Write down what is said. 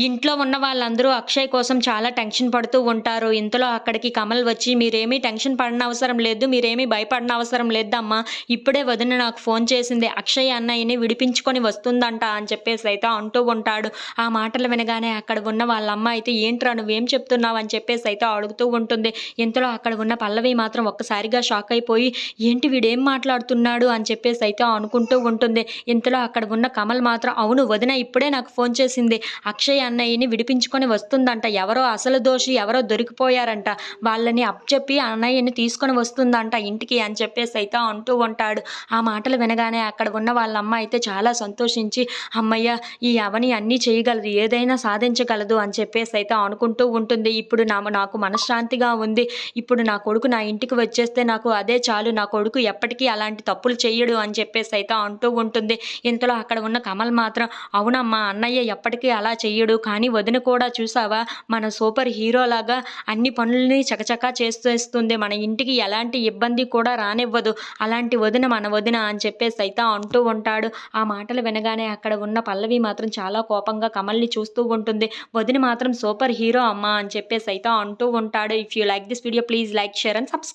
ఇంట్లో ఉన్న వాళ్ళందరూ అక్షయ్ కోసం చాలా టెన్షన్ పడుతూ ఉంటారు. ఇంతలో అక్కడికి కమల్ వచ్చి మీరేమీ టెన్షన్ పడిన అవసరం లేదు మీరేమీ భయపడిన అవసరం లేదమ్మా. ఇప్పుడే వదిన నాకు ఫోన్ చేసింది. అక్షయ్ అన్నయ్యని విడిపించుకొని వస్తుందంట అని చెప్పేసి అయితే అంటూ ఉంటాడు. ఆ మాటలు వినగానే అక్కడ ఉన్న వాళ్ళ అమ్మ అయితే ఏంట్రా నువ్వేం చెప్తున్నావు? అని చెప్పేసి అయితే అడుగుతూ ఉంటుంది. ఇంతలో అక్కడ ఉన్న పల్లవి మాత్రం ఒక్కసారిగా షాక్ అయిపోయి ఏంటి వీడేం మాట్లాడుతున్నాడు? అని చెప్పేసి అయితే అనుకుంటూ ఉంటుంది. ఇంతలో అక్కడ ఉన్న కమల్ మాత్రం అవును వదిన ఇప్పుడే నాకు ఫోన్ చేసింది. అక్షయ్ అన్నయ్యని విడిపించుకొని వస్తుందంట. ఎవరో అసలు దోషి ఎవరో దొరికిపోయారంట. వాళ్ళని అప్పచెప్పి అన్నయ్యని తీసుకొని వస్తుందంట ఇంటికి అని చెప్పేసి అయితే అంటూ ఉంటాడు. ఆ మాటలు వినగానే అక్కడ ఉన్న వాళ్ళ అమ్మ అయితే చాలా సంతోషించి అమ్మయ్య ఈ అవని అన్నీ చేయగలదు ఏదైనా సాధించగలదు అని చెప్పేసి అయితే అనుకుంటూ ఉంటుంది. ఇప్పుడు నా నాకు మనశ్శాంతిగా ఉంది. ఇప్పుడు నా కొడుకు నా ఇంటికి వచ్చేస్తే నాకు అదే చాలు. నా కొడుకు ఎప్పటికీ అలాంటి తప్పులు చేయడు అని చెప్పేసి అయితే అంటూ ఉంటుంది. ఇంతలో అక్కడ ఉన్న కమల్ మాత్రం అవునమ్మా అన్నయ్య ఎప్పటికీ అలా చెయ్యడు. కానీ వదిన కూడా చూసావా? మన సూపర్ హీరో లాగా అన్ని పనుల్ని చకచకా చేసేస్తుంది మన ఇంటికి ఎలాంటి ఇబ్బంది కూడా రానివ్వదు. అలాంటి వదిన మన వదిన అని చెప్పేసి అయితే అంటూ ఉంటాడు. ఆ మాటలు వినగానే అక్కడ ఉన్న పల్లవి మాత్రం చాలా కోపంగా కమల్ని చూస్తూ ఉంటుంది. వదిన మాత్రం సూపర్ హీరో అమ్మా అని చెప్పేసి అయితే అంటూ ఉంటాడు. If you like this video please like share and subscribe